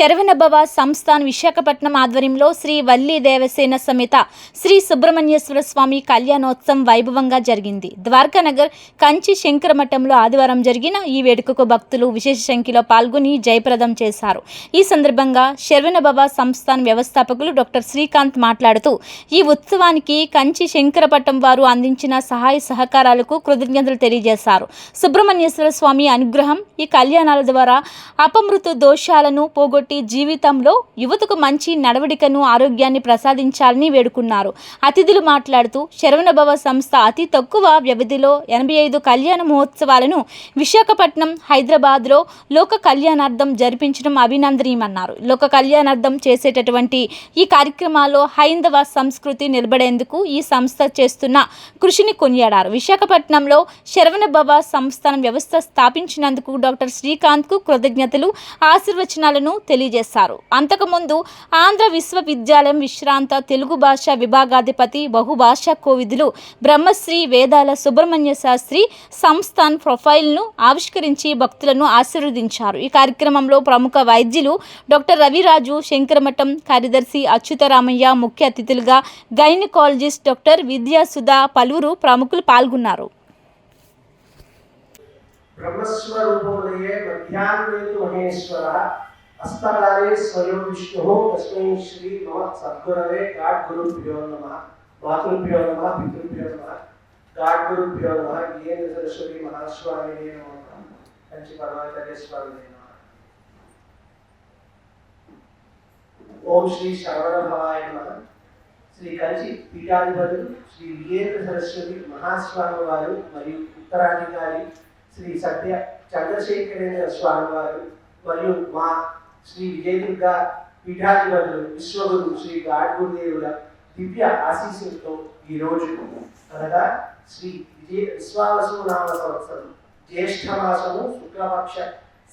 శరవణభవ సంస్థాన్ విశాఖపట్నం ఆధ్వర్యంలో శ్రీ వల్లి దేవసేన సమేత శ్రీ సుబ్రహ్మణ్యేశ్వర స్వామి కళ్యాణోత్సవం వైభవంగా జరిగింది. ద్వారకానగర్ కంచి శంకరమఠంలో ఆదివారం జరిగిన ఈ వేడుకకు భక్తులు విశేష సంఖ్యలో పాల్గొని జయప్రదం చేశారు. ఈ సందర్భంగా శరవణభవ సంస్థాన్ వ్యవస్థాపకులు డాక్టర్ శ్రీకాంత్ మాట్లాడుతూ ఈ ఉత్సవానికి కంచి శంకరపట్నం వారు అందించిన సహాయ సహకారాలకు కృతజ్ఞతలు తెలియజేశారు. సుబ్రహ్మణ్యేశ్వర స్వామి అనుగ్రహం ఈ కళ్యాణాల ద్వారా అపమృతు దోషాలను పోగొట్టు జీవితంలో యువతకు మంచి నడవడికను ఆరోగ్యాన్ని ప్రసాదించాలని వేడుకున్నారు. అతిథులు మాట్లాడుతూ శరవణభవ సంస్థ అతి తక్కువ వ్యవధిలో ఎనభై ఐదు కళ్యాణ మహోత్సవాలను విశాఖపట్నం హైదరాబాద్లో లోక కళ్యాణార్థం జరిపించడం అభినందనీయమన్నారు. లోక కళ్యాణార్థం చేసేటటువంటి ఈ కార్యక్రమాల్లో హైందవ సంస్కృతి నిలబడేందుకు ఈ సంస్థ చేస్తున్న కృషిని కొనియాడారు. విశాఖపట్నంలో శరవణభవ సంస్థానం వ్యవస్థ స్థాపించినందుకు డాక్టర్ శ్రీకాంత్కు కృతజ్ఞతలు ఆశీర్వచనాలను తెలియజేశారు. అంతకుముందు ఆంధ్ర విశ్వవిద్యాలయం విశ్రాంత తెలుగు భాష విభాగాధిపతి బహుభాషా కోవిదులు బ్రహ్మశ్రీ వేదాల సుబ్రహ్మణ్య శాస్త్రి సంస్థాన్ ప్రొఫైల్ను ఆవిష్కరించి భక్తులను ఆశీర్వదించారు. ఈ కార్యక్రమంలో ప్రముఖ వైద్యులు డాక్టర్ రవిరాజు శంకరమఠం కార్యదర్శి అచ్యుతరామయ్య ముఖ్య అతిథులుగా గైనకాలజిస్ట్ డాక్టర్ విద్యాసుధా పలువురు ప్రముఖులు పాల్గొన్నారు. బ్రహ్మస్వరూపములయే మధ్యాహ్నేతు మహేశ్వర హస్తకాలే స్వయం విష్ణు తస్మై శ్రీ మమ సద్గురవే గాడ్ గురుభ్యో నమ మాతృభ్యో నమ పితృభ్యో నమ గాడ్ గురుభ్యో నమ గీయేంద్ర సరస్వతి మహాస్వామినే నమ కంచి పరమాచార్యస్వామినే నమ ఓం శ్రీ శ్రవణ భవాయ నమ శ్రీ కంచి పీఠాధిపతులు శ్రీ విజేంద్ర సరస్వతి మహాస్వామి వారు మరియు ఉత్తరాధికారి శ్రీ సత్య చంద్రశేఖరేంద్ర స్వామి వారు మరియు మా శ్రీ విజయదుర్గ పీఠాధిపతులు విశ్వగురు శ్రీ గాడ్గురుదేవుల దివ్య ఆశీస్సులతో ఈరోజు అనగా శ్రీ విజయ విశ్వావసు నామ సంవత్సరం జ్యేష్ఠ మాసము శుక్లపక్ష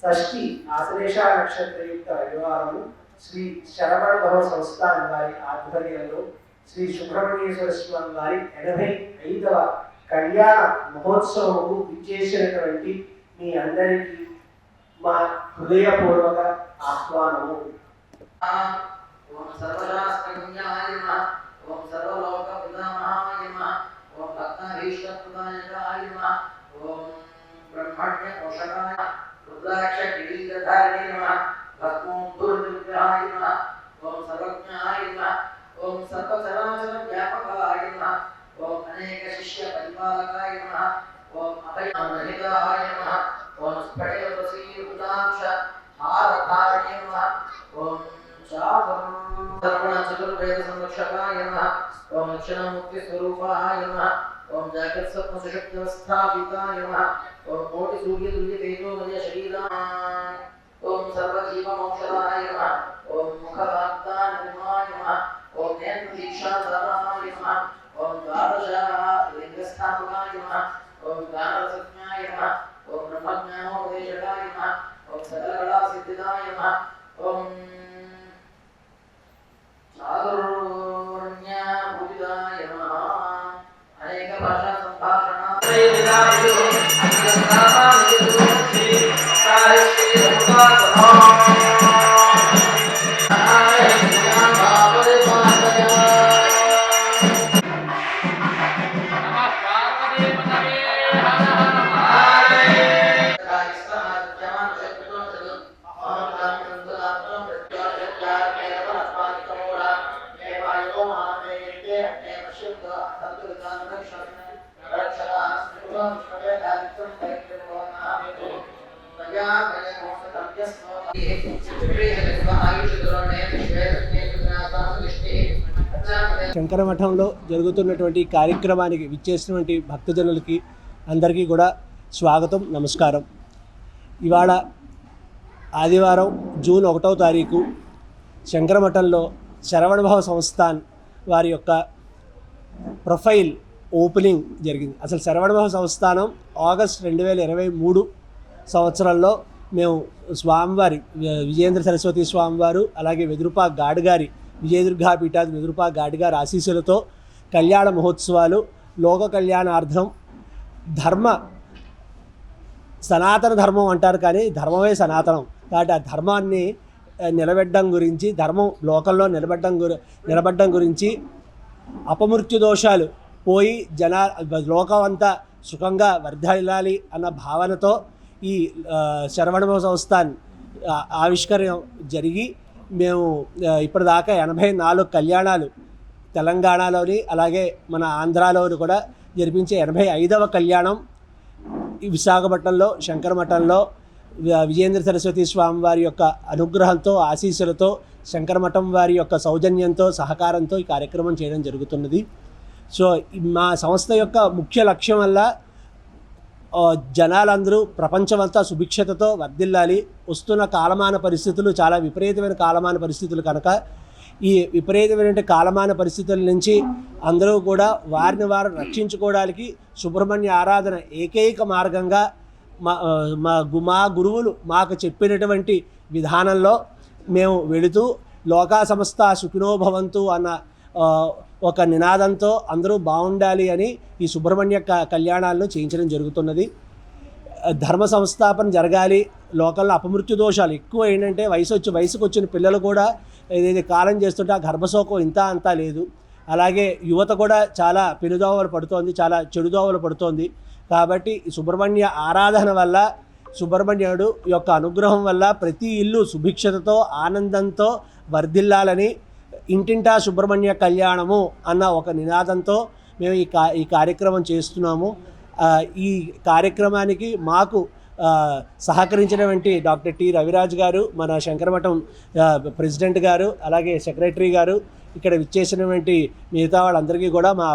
షష్ఠి ఆశ్లేష నక్షత్రయుక్త రవివారము శ్రీ శరవణ భవ సంస్థాన్ వారి ఆధ్వర్యంలో శ్రీ సుబ్రహ్మణ్యేశ్వర స్వామి వారి ఎనభై ఐదవ కళ్యాణ మహోత్సవము విచ్చేసినటువంటి మీ అందరికీ మా హృదయపూర్వక ఆహ్వానము. ఓం సర్వశాస్త్రజ్ఞాయ ఓం సర్వలోక సుషుప్తి వ్యవస్థాపితాయ నమః ఓం కోటి సూర్య తుల్య తేజోమయ శరీరా ఓం సర్వజీవమోక్షదాయ నమః ఓం ముఖవాగ్దాన నిర్మాయ నమః ఓం నేత్ర దీక్షాధారాయ నమః ఓం ద్వాదశ లింగస్థాపకాయ నమః ఓం జ్ఞానరసజ్ఞాయ నమః ఓం బ్రహ్మజ్ఞానోపదేశకాయ నమః ఓం సకలకళా సిద్ధిదాయ నమః ఓం చాతుర్వర్ణ్య Oh, శంకరమఠంలో జరుగుతున్నటువంటి కార్యక్రమానికి విచ్చేసినటువంటి భక్తజనులకి అందరికీ కూడా స్వాగతం నమస్కారం. ఇవాళ ఆదివారం జూన్ ఒకటవ తారీఖు శంకరమఠంలో శరవణభవ సంస్థాన్ వారి యొక్క ప్రొఫైల్ ఓపెనింగ్ జరిగింది. అసలు శరవణభవ సంస్థానం ఆగస్ట్ రెండు వేల ఇరవై మూడు సంవత్సరంలో మేము స్వామివారి విజయేంద్ర సరస్వతి స్వామివారు అలాగే వెదురుపా గాడిగారి విజయదుర్గా పీఠాది వెదురుపా గాడిగారి ఆశీస్సులతో కళ్యాణ మహోత్సవాలు లోక కళ్యాణార్థం ధర్మ సనాతన ధర్మం అంటారు కానీ ధర్మమే సనాతనం. కాబట్టి ఆ ధర్మాన్ని నిలబెట్టడం గురించి ధర్మం లోకంలో నిలబెట్టడం గురి నిలబడ్డం గురించి అపమృత్యు దోషాలు పోయి జన లోకం అంతా సుఖంగా వర్ధలాలి అన్న భావనతో ఈ ఆ, శరవణ సంస్థాన్ ఆవిష్కరణ జరిగి మేము ఇప్పటిదాకా ఎనభై నాలుగు కళ్యాణాలు తెలంగాణలోని అలాగే మన ఆంధ్రాలోని కూడా జరిపించే ఎనభై ఐదవ కళ్యాణం ఈ విశాఖపట్నంలో శంకరమఠంలో వి- విజయేంద్ర సరస్వతి స్వామి వారి యొక్క అనుగ్రహంతో ఆశీస్సులతో శంకరమఠం వారి యొక్క సౌజన్యంతో సహకారంతో ఈ కార్యక్రమం చేయడం జరుగుతున్నది. సో మా సంస్థ యొక్క ముఖ్య లక్ష్యం వల్ల జనాలందరూ ప్రపంచమంతా సుభిక్షతతో వర్ధిల్లాలి. వస్తున్న కాలమాన పరిస్థితులు చాలా విపరీతమైన కాలమాన పరిస్థితులు కనుక ఈ విపరీతమైన కాలమాన పరిస్థితుల నుంచి అందరూ కూడా వారిని వారు రక్షించుకోవడానికి సుబ్రహ్మణ్య ఆరాధన ఏకైక మార్గంగా మా మా గురువులు మాకు చెప్పినటువంటి విధానంలో మేము వెళుతూ లోకా సంస్థ సుఖినో భవంతు అన్న ఒక నినాదంతో అందరూ బాగుండాలి అని ఈ సుబ్రహ్మణ్య క- కళ్యాణాలను చేయించడం జరుగుతున్నది. ధర్మ సంస్థాపన జరగాలి. లోకల్లో అపమృత్యు దోషాలు ఎక్కువ ఏంటంటే వయసు వచ్చి వయసుకు వచ్చిన పిల్లలు కూడా ఏదైతే కాలం చేస్తుంటే ఆ గర్భశోకం ఇంత అంతా లేదు. అలాగే యువత కూడా చాలా పెనుదోవలు పడుతోంది చాలా చెడుదోవలు పడుతోంది. కాబట్టి సుబ్రహ్మణ్య ఆరాధన వల్ల సుబ్రహ్మణ్యుడు యొక్క అనుగ్రహం వల్ల ప్రతి ఇల్లు సుభిక్షతతో ఆనందంతో వర్ధిల్లాలని ఇంటింటా సుబ్రహ్మణ్య కళ్యాణము అన్న ఒక నినాదంతో మేము ఈ కా ఈ కార్యక్రమం చేస్తున్నాము. ఈ కార్యక్రమానికి మాకు సహకరించినటువంటి డాక్టర్ టి రవిరాజ్ గారు మన శంకరమఠం ప్రెసిడెంట్ గారు అలాగే సెక్రటరీ గారు ఇక్కడ విచ్చేసినటువంటి మిగతా వాళ్ళందరికీ కూడా మా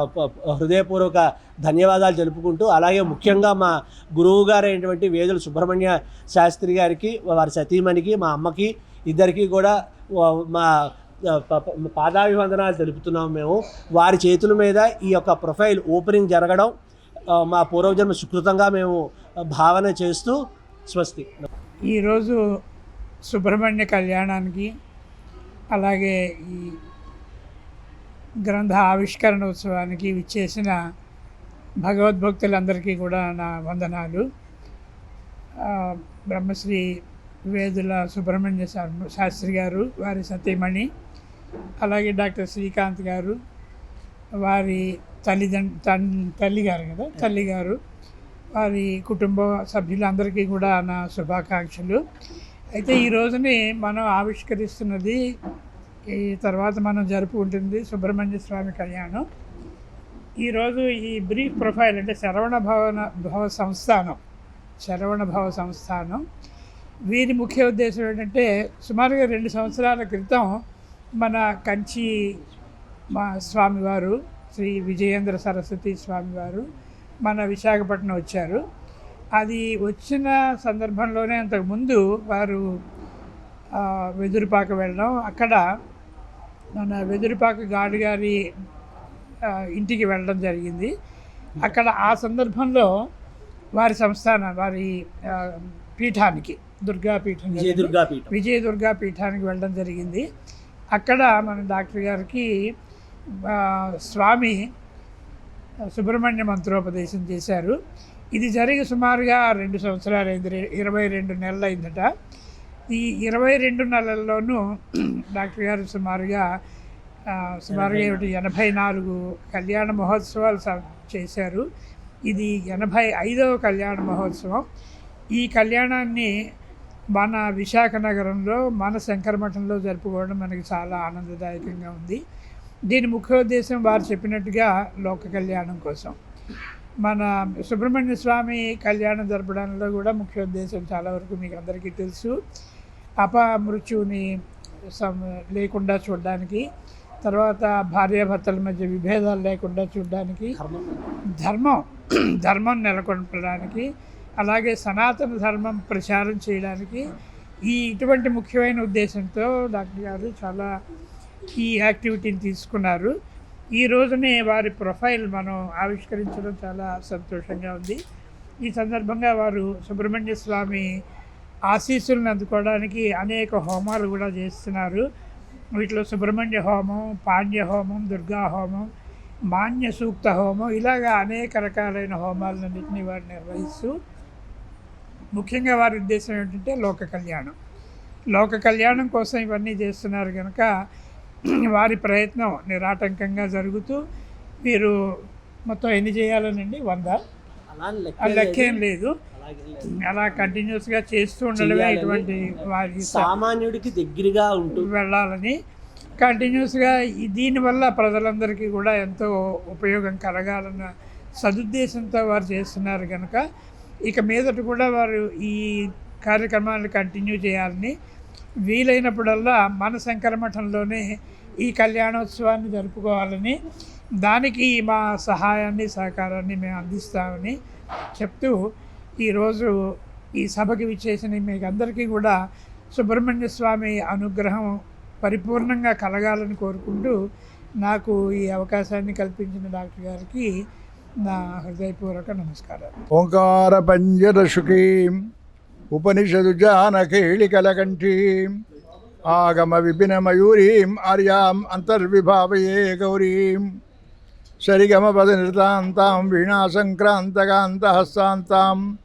హృదయపూర్వక ధన్యవాదాలు జరుపుకుంటూ అలాగే ముఖ్యంగా మా గురువు గారైనటువంటి వేదుల సుబ్రహ్మణ్య శాస్త్రి గారికి వారి సతీమణికి మా అమ్మకి ఇద్దరికీ కూడా మా పాదాభివందనాలు తెలుపుతున్నాం మేము. వారి చేతుల మీద ఈ యొక్క ప్రొఫైల్ ఓపెనింగ్ జరగడం మా పూర్వజన్మ సుకృతంగా మేము భావన చేస్తూ స్వస్తి. ఈరోజు సుబ్రహ్మణ్య కళ్యాణానికి అలాగే ఈ గ్రంథ ఆవిష్కరణ ఉత్సవానికి విచ్చేసిన భగవద్భక్తులందరికీ కూడా నా వందనాలు. బ్రహ్మశ్రీ వేదుల సుబ్రహ్మణ్య శాస్త్రి గారు వారి సతీమణి అలాగే డాక్టర్ శ్రీకాంత్ గారు వారి తల్లిదండ్రు తన్ తల్లి గారు కదా తల్లి గారు వారి కుటుంబ సభ్యులందరికీ కూడా నా శుభాకాంక్షలు. అయితే ఈ రోజుని మనం ఆవిష్కరిస్తున్నది ఈ తర్వాత మనం జరుపుకుంటుంది సుబ్రహ్మణ్య స్వామి కళ్యాణం. ఈరోజు ఈ బ్రీఫ్ ప్రొఫైల్ అంటే శరవణ భవన భవ సంస్థానం శరవణ భవ సంస్థానం. వీరి ముఖ్య ఉద్దేశం ఏంటంటే సుమారుగా రెండు సంవత్సరాల క్రితం మన కంచి మా స్వామివారు శ్రీ విజయేంద్ర సరస్వతి స్వామివారు మన విశాఖపట్నం వచ్చారు. అది వచ్చిన సందర్భంలోనే అంతకుముందు వారు వెదురుపాక వెళ్ళడం. అక్కడ మన వెదురుపాక గాడి గారి ఇంటికి వెళ్ళడం జరిగింది. అక్కడ ఆ సందర్భంలో వారి సంస్థాన వారి పీఠానికి దుర్గా పీఠం విజయ కదండి. దుర్గా పీఠం విజయ దుర్గా పీఠానికి వెళ్ళడం జరిగింది. అక్కడ మన డాక్టర్ గారికి స్వామి సుబ్రహ్మణ్య మంత్రోపదేశం చేశారు. ఇది జరిగి సుమారుగా రెండు సంవత్సరాలు అయింది ఇరవై రెండు నెలలు అయిందట ఈ ఇరవై రెండు నెలల్లోనూ డాక్టర్ గారు సుమారుగా సుమారుగా ఏమిటి ఎనభై నాలుగు కళ్యాణ మహోత్సవాలు చేశారు. ఇది ఎనభై ఐదవ కళ్యాణ మహోత్సవం. ఈ కళ్యాణాన్ని మన విశాఖ నగరంలో మన శంకరమఠంలో జరుపుకోవడం మనకి చాలా ఆనందదాయకంగా ఉంది. దీని ముఖ్య ఉద్దేశం వారు చెప్పినట్టుగా లోక కళ్యాణం కోసం. మన సుబ్రహ్మణ్య స్వామి కళ్యాణం జరపడంలో కూడా ముఖ్య ఉద్దేశం చాలా వరకు మీకు అందరికీ తెలుసు. అపమృత్యుని సం లేకుండా చూడడానికి తర్వాత భార్యాభర్తల మధ్య విభేదాలు లేకుండా చూడడానికి ధర్మం ధర్మం నెలకొల్పడానికి అలాగే సనాతన ధర్మం ప్రచారం చేయడానికి ఈ ఇటువంటి ముఖ్యమైన ఉద్దేశంతో డాక్టర్ గారు చాలా ఈ యాక్టివిటీని తీసుకున్నారు. ఈ రోజునే వారి ప్రొఫైల్ మనం ఆవిష్కరించడం చాలా సంతోషంగా ఉంది. ఈ సందర్భంగా వారు సుబ్రహ్మణ్య స్వామి ఆశీస్సులను అందుకోవడానికి అనేక హోమాలు కూడా చేస్తున్నారు. వీటిలో సుబ్రహ్మణ్య హోమం పాండ్య హోమం దుర్గా హోమం మాన్య సూక్త హోమం ఇలాగా అనేక రకాలైన హోమాలన్నింటినీ వారు నిర్వహిస్తూ ముఖ్యంగా వారి ఉద్దేశం ఏంటంటే లోక కళ్యాణం. లోక కళ్యాణం కోసం ఇవన్నీ చేస్తున్నారు కనుక వారి ప్రయత్నం నిరాటంకంగా జరుగుతూ మీరు మొత్తం ఎన్ని చేయాలనండి? వంద? లెక్కేం లేదు. అలా కంటిన్యూస్గా చేస్తూ ఉండడమే ఇటువంటి వారి సామాన్యుడికి దగ్గరగా ఉంటూ వెళ్ళాలని. కంటిన్యూస్గా దీనివల్ల ప్రజలందరికీ కూడా ఎంతో ఉపయోగం కలగాలన్న సదుద్దేశంతో వారు చేస్తున్నారు కనుక ఇక మీదట కూడా వారు ఈ కార్యక్రమాలు కంటిన్యూ చేయాలని వీలైనప్పుడల్లా మన శంకరమఠంలోనే ఈ కళ్యాణోత్సవాన్ని జరుపుకోవాలని దానికి మా సహాయాన్ని సహకారాన్ని మేము అందిస్తామని చెప్తూ ఈరోజు ఈ సభకి విచ్చేసిన మీకు అందరికీ కూడా సుబ్రహ్మణ్య స్వామి అనుగ్రహం పరిపూర్ణంగా కలగాలని కోరుకుంటూ నాకు ఈ అవకాశాన్ని కల్పించిన డాక్టర్ గారికి నా హృదయపూర్వక నమస్కారాలు. ఓంకార పంజర పంజరశుకీం ఉపనిషదు జానకేళికలకంఠీం ఆగమ విపిన మయూరీం ఆర్యాం అంతర్విభావయే గౌరీం సరిగమ పద నిరతాంతాం వీణా సంక్రాంతకాంతహస్తాంతాం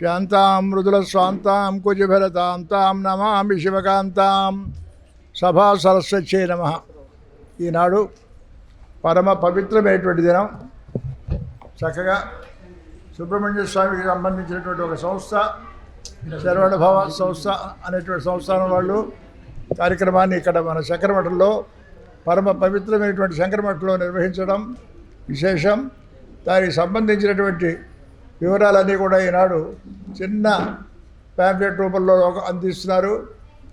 శాంతాం మృదుల స్వాంతాం కుజభరతాంతాం నమామి శివకాంతాం సభా సరస్వచ్చే నమ. ఈనాడు పరమ పవిత్రమైనటువంటి దినం. చక్కగా సుబ్రహ్మణ్య స్వామికి సంబంధించినటువంటి ఒక సంస్థ శరవణభవ సంస్థ అనేటువంటి సంస్థానం వాళ్ళు కార్యక్రమాన్ని ఇక్కడ మన శంకరమఠంలో పరమ పవిత్రమైనటువంటి శంకరమఠంలో నిర్వహించడం విశేషం. దానికి సంబంధించినటువంటి వివరాలన్నీ కూడా ఈనాడు చిన్న ప్యాంప్లెట్ రూపంలో ఒక- అందిస్తున్నారు.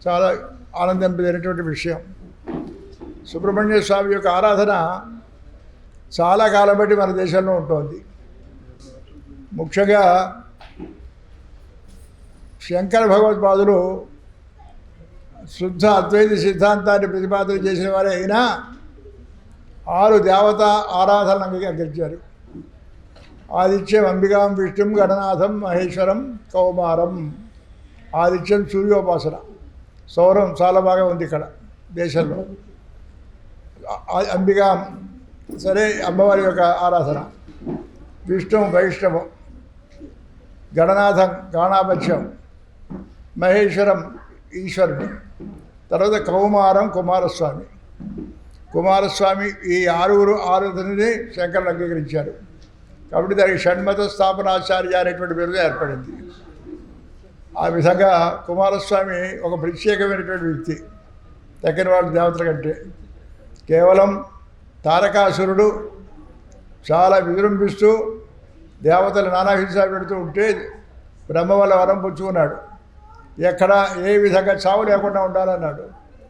చాలా ఆనందింపదైనటువంటి విషయం. సుబ్రహ్మణ్య స్వామి యొక్క ఆరాధన చాలా కాలం బట్టి మన దేశంలో ఉంటుంది. ముఖ్యంగా శంకర భగవత్పాదులు శుద్ధ అద్వైత సిద్ధాంతాన్ని ప్రతిపాదన చేసిన వారే అయినా ఆరు దేవత ఆరాధనలు అంగీకరించారు. ఆదిత్యం అంబికాం విష్ణుం గణనాథం మహేశ్వరం కౌమారం. ఆదిత్యం సూర్యోపాసన. సౌరం చాలా బాగా ఉంది ఇక్కడ దేశంలో. అంబికాం సరే అమ్మవారి యొక్క ఆరాధన. విష్ణు వైష్ణవం గణనాథం గాణాపత్యం మహేశ్వరం ఈశ్వరుడు. తర్వాత కౌమారం కుమారస్వామి. కుమారస్వామి ఈ ఆరుగురు ఆరాధనని శంకరులు అంగీకరించారు. కాబట్టి దానికి షణ్మత స్థాపనాచార్య అనేటువంటి బిరుదు ఏర్పడింది. ఆ విధంగా కుమారస్వామి ఒక ప్రత్యేకమైనటువంటి వ్యక్తి. తగిన వాళ్ళ దేవతల కంటే. కేవలం తారకాసురుడు చాలా విజృంభిస్తూ దేవతలు నానాహింస పెడుతూ ఉంటే బ్రహ్మ వల్ల వరం పుచ్చుకున్నాడు. ఎక్కడ ఏ విధంగా చావు లేకుండా ఉండాలన్నాడు.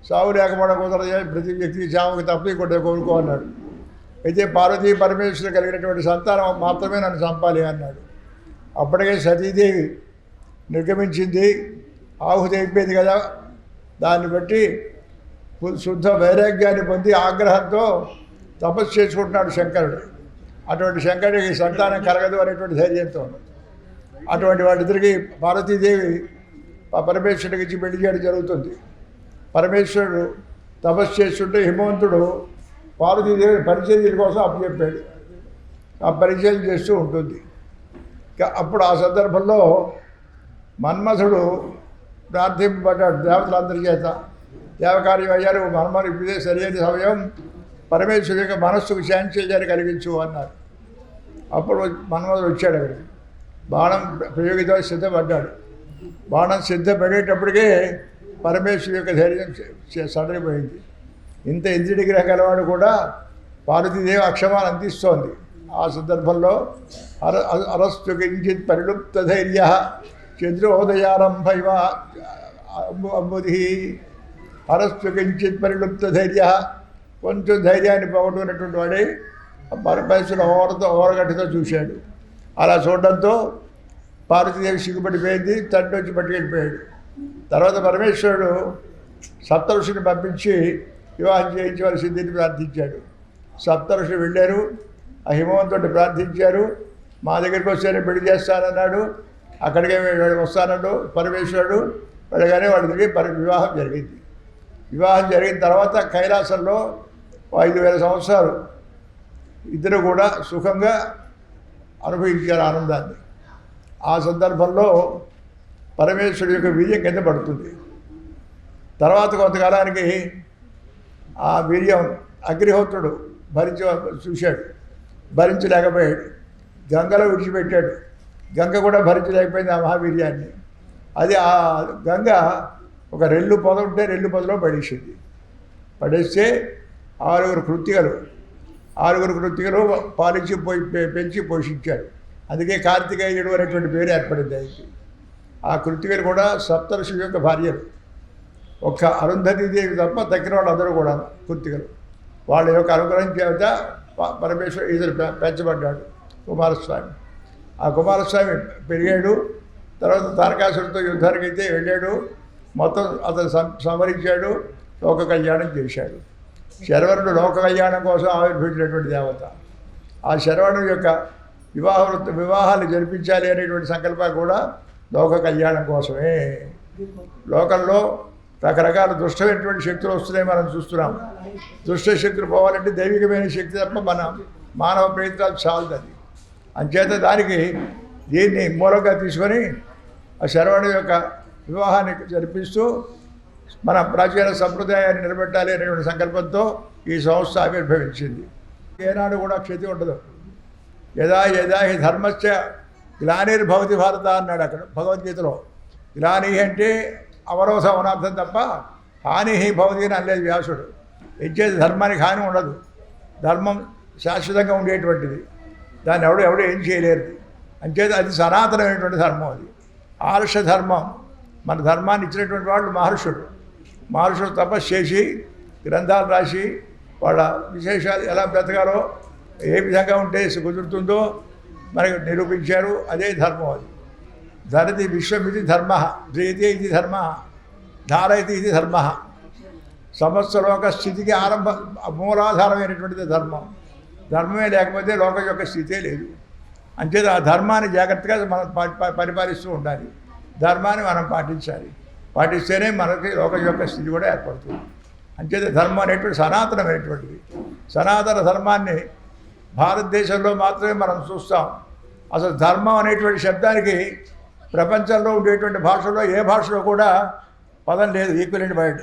చావు లేకపోవడం కుదరదు ప్రతి వ్యక్తికి చావుకి తప్పి కొట్టే కోరుకో అన్నాడు. అయితే పార్వతీ పరమేశ్వరు కలిగినటువంటి సంతానం మాత్రమే నన్ను చంపాలి అన్నాడు. అప్పటికే సతీదేవి నిర్గమించింది ఆహుతి అయిపోయింది కదా. దాన్ని బట్టి శుద్ధ వైరాగ్యాన్ని పొంది ఆగ్రహంతో తపస్సు చేసుకుంటున్నాడు శంకరుడు. అటువంటి శంకరుడికి సంతానం కలగదు అనేటువంటి ధైర్యంతో అటువంటి వాళ్ళిద్దరికి పార్వతీదేవి పరమేశ్వరుడికి ఇచ్చి పెళ్ళి చేయడం జరుగుతుంది. పరమేశ్వరుడు తపస్సు చేస్తుంటే హిమవంతుడు పార్వతీదేవి పరిచర్యల కోసం అప్పచెప్పాడు ఆ పరిచయం చేస్తూ ఉంటుంది. అప్పుడు ఆ సందర్భంలో మన్మథుడు ప్రార్థింపబడ్డాడు దేవతలందరి చేత. దేవకార్యం అయ్యారు. మన్మడు ఇప్పుడే సరైన సమయం. పరమేశ్వరు యొక్క మనస్సుకు శాంతిచేయాన్ని కలిగించు అన్నారు అప్పుడు మన్మధుడు వచ్చాడు అక్కడికి బాణం ప్రయోగితో సిద్ధపడ్డాడు బాణం సిద్ధపడేటప్పటికే పరమేశ్వరు యొక్క ధైర్యం సడలిపోయింది ఇంత ఇంద్రియ గలవాడు కూడా పార్వతీదేవి అక్షమాన్ని అందిస్తోంది ఆ సందర్భంలో అర అ- అరస్తు కించిత్ పరిలుప్త ధైర్య చంద్రోదయారంభైవ అంబుధి అరస్తు కించిత్ పరిలుప్త ధైర్య కొంచెం ధైర్యాన్ని పోగొట్టుకున్నటువంటి వాడే పరమేశ్వరుడు ఓరతో ఓరగట్టుతో చూశాడు. అలా చూడడంతో పార్వతీదేవి సిగ్గుపడిపోయింది తండ్రి వచ్చి పట్టుకెళ్ళిపోయాడు. తర్వాత పరమేశ్వరుడు సప్తఋషిని పంపించి వివాహం చేయించవలసిందని ప్రార్థించాడు. సప్తఋషులు వెళ్ళారు ఆ హిమవంతుడిని ప్రార్థించారు మా దగ్గరికి వస్తేనే పెళ్ళి చేస్తానన్నాడు అక్కడికే వాడు వస్తానన్నాడు పరమేశ్వరుడు. వెళ్ళగానే వాళ్ళ దగ్గర వివాహం జరిగింది. వివాహం జరిగిన తర్వాత కైలాసంలో ఐదు వేల సంవత్సరాలు. ఇద్దరు కూడా సుఖంగా అనుభవించారు ఆనందాన్ని. ఆ సందర్భంలో పరమేశ్వరుడు యొక్క వీర్యం కింద పడుతుంది. తర్వాత కొంతకాలానికి ఆ వీర్యం అగ్నిహోత్రుడు భరించ చూశాడు. భరించలేకపోయాడు. గంగలో విడిచిపెట్టాడు. గంగ కూడా భరించలేకపోయింది ఆ మహావీర్యాన్ని. అది ఆ గంగ ఒక రెల్లు పొద ఉంటే రెల్లు పొదలో పడేసింది. పడేస్తే ఆరుగురు కృత్తికలు ఆరుగురు కృత్తికలు పాలించి పోయి పె- పెంచి పోషించారు. అందుకే కార్తికేయుడు అనేటువంటి పేరు ఏర్పడింది ఆయనకి. ఆ కృత్తికలు కూడా సప్తర్షి యొక్క భార్యలు. ఒక్క అరుంధతీదేవి తప్ప దగ్గర వాళ్ళందరూ కూడా కృత్తికలు. వాళ్ళ యొక్క అనుగ్రహం చేత పరమేశ్వర ఇతడు పె- పెంచబడ్డాడు కుమారస్వామి. ఆ కుమారస్వామి పెరిగాడు తర్వాత తారకాసుడితో యుద్ధానికి అయితే వెళ్ళాడు మొత్తం అతను సం సంహరించాడు లోక కళ్యాణం చేశాడు. శరవణుడు లోక కళ్యాణం కోసం ఆవిర్భవించినటువంటి దేవత. ఆ శరవణుడు యొక్క వివాహ వివాహాలు జరిపించాలి అనేటువంటి సంకల్పం కూడా లోక కళ్యాణం కోసమే. లోకంలో రకరకాల దుష్టమైనటువంటి శక్తులు వస్తున్నాయి మనం చూస్తున్నాం. దుష్ట శక్తులు పోవాలంటే దైవికమైన శక్తి తప్ప మన మానవ ప్రయత్నాలు చాలదు అది. అంచేత దానికి దీన్ని మూలంగా తీసుకొని ఆ శరవణు యొక్క వివాహాన్ని జరిపిస్తూ మన ప్రాచీన సంప్రదాయాన్ని నిలబెట్టాలి అనేటువంటి సంకల్పంతో ఈ సంస్థ ఆవిర్భవించింది. ఏనాడు కూడా క్షతి ఉండదు. యదా యదా హి ధర్మస్య గ్లానిర్భవతి భారత అన్నాడు అక్కడ భగవద్గీతలో గ్లాని అంటే అవరోధం అనార్థం తప్ప హాని భవతి అని అనలేదు వ్యాసుడు. ఇచ్చేది ధర్మానికి హాని ఉండదు. ధర్మం శాశ్వతంగా ఉండేటువంటిది. దాన్ని ఎవడు ఎవడు ఏం చేయలేరు. అంచేది అది సనాతనమైనటువంటి ధర్మం అది. ఆర్ష ధర్మం. మన ధర్మాన్ని ఇచ్చినటువంటి వాళ్ళు మహర్షుడు మహర్షులు తపస్సు చేసి గ్రంథాలు రాసి వాళ్ళ విశేషాలు ఎలా బ్రతకాలో ఏ విధంగా ఉంటే కుదురుతుందో మనకు నిరూపించారు. అదే ధర్మం అది. ధరతి విశ్వమిది ధర్మ ధ్రియతే ఇది ధర్మ ధారయతి ఇది ధర్మ. సమస్త లోక స్థితికి ఆరంభ మూలాధారమైనటువంటిది ధర్మం. ధర్మమే లేకపోతే లోకం యొక్క స్థితే లేదు. అంచేత ఆ ధర్మాన్ని జాగ్రత్తగా మనం పరిపాలిస్తూ ఉండాలి. ధర్మాన్ని మనం పాటించాలి. పాటిస్తేనే మనకి లోకం యొక్క స్థితి కూడా ఏర్పడుతుంది. అంచేత ధర్మం అనేటువంటి సనాతనమైనటువంటిది. సనాతన ధర్మాన్ని భారతదేశంలో మాత్రమే మనం చూస్తాం. అసలు ధర్మం అనేటువంటి శబ్దానికి ప్రపంచంలో ఉండేటువంటి భాషలో ఏ భాషలో కూడా పదం లేదు ఈక్వలెంట్ వర్డ్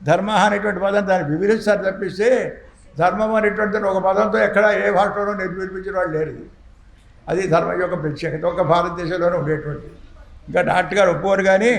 ధర్మ అనేటువంటి పదం దాన్ని వివరిస్తారు తప్పిస్తే ధర్మం అనేటువంటి ఒక పదంతో ఎక్కడ ఏ భాషలోనూ నిర్మించిన వాళ్ళు లేరు. అది ధర్మం యొక్క ప్రత్యేకత ఒక భారతదేశంలోనే ఉండేటువంటి ఇంకా డాక్టర్ గారు ఒప్పుకోరు కానీ